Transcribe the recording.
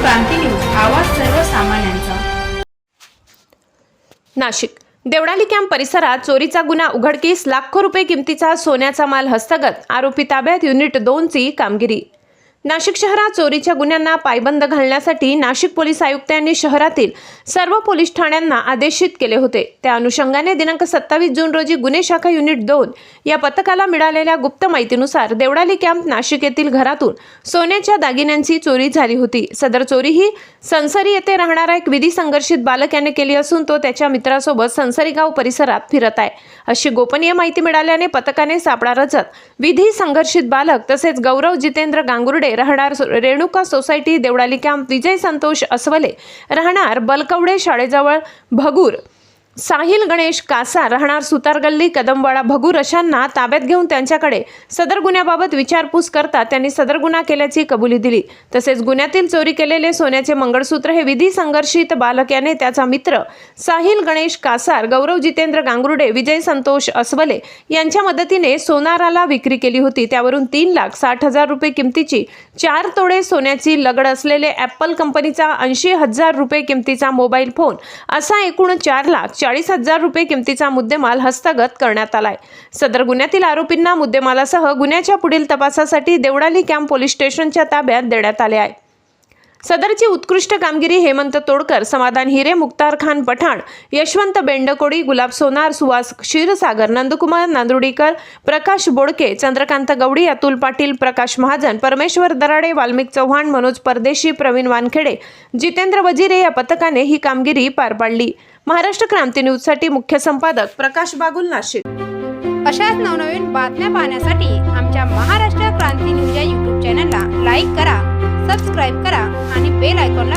क्रांती news आवाज सर्वसामान्यांचा. Nashik. देवडाली camp परिसरात चोरीचा गुन्हा उघडकीस लाखो रुपये किमतीचा सोन्याचा माल हस्तगत आरोपी ताब्यात युनिट दोनची कामगिरी. नाशिक शहरात चोरीच्या गुन्ह्यांना पायबंद घालण्यासाठी नाशिक पोलीस आयुक्तांनी शहरातील सर्व पोलीस ठाण्यांना आदेशित केले होते. त्या अनुषंगाने दिनांक सत्तावीस जून रोजी गुन्हे शाखा युनिट दोन या पथकाला मिळालेल्या गुप्त माहितीनुसार देवळाली कॅम्प नाशिक येथील घरातून सोन्याच्या दागिन्यांची चोरी झाली होती. सदर चोरी ही संसरी येथे राहणारा एक विधी संघर्षित बालक याने केली असून तो त्याच्या मित्रासोबत संसरी गाव परिसरात फिरत आहे. अशी गोपनीय माहिती मिळाल्याने पथकाने सापळा रचत विधी संघर्षित बालक तसेच गौरव जितेंद्र गांगुर्डे राहणार रेणुका सोसायटी देवळाली कॅम्प विजय संतोष अस्वले राहणार बलकवडे शाळेजवळ भगूर. साहिल गणेश कासा राहणार सुतारगल्ली कदमवाडा भगूर अशांना ताब्यात घेऊन त्यांच्याकडे सदर गुन्ह्याबाबत विचारपूस करता त्यांनी सदर गुन्हा केल्याची कबुली दिली. तसेच गुन्ह्यातील चोरी केलेले सोन्याचे मंगळसूत्र हे विधी संघर्षित बालक याने त्याचा मित्र साहिल गणेश कासार गौरव जितेंद्र गांगरुडे विजय संतोष अस्वले यांच्या मदतीने सोनाराला विक्री केली होती. त्यावरून तीन लाख साठ हजार रुपये किमतीची चार तोडे सोन्याची लगड असलेले ॲपल कंपनीचा ऐंशी हजार रुपये किमतीचा मोबाईल फोन असा एकूण चार लाख चाळीस हजार रुपये किमतीचा मुद्देमाल हस्तगत करण्यात आलाय. सदर गुन्ह्यातील आरोपींना मुद्देमालासह गुन्ह्याच्या पुढील तपासासाठी देवडाली कॅम्प पोलीस स्टेशनच्या ताब्यात देण्यात आले आहे. सदरची उत्कृष्ट कामगिरी हेमंत तोडकर समाधान हिरे मुक्तार खान पठाण यशवंत बेंडकोडी गुलाब सोनार सुहास क्षीरसागर नंदकुमार नांदुर्डीकर प्रकाश बोडके चंद्रकांत गवडी अतुल पाटील प्रकाश महाजन परमेश्वर दराडे वाल्मिक चव्हाण मनोज परदेशी प्रवीण वानखेडे जितेंद्र वजिरे या पथकाने ही कामगिरी पार पाडली. महाराष्ट्र क्रांती न्यूजसाठी मुख्य संपादक प्रकाश बागुल नाशिक. अशाच नवनवीन बातम्या पाहण्यासाठी आमच्या महाराष्ट्र क्रांती न्यूज या यूट्यूब चॅनलला लाईक करा सबस्क्राईब करा. బెల్ ఐకాన్ల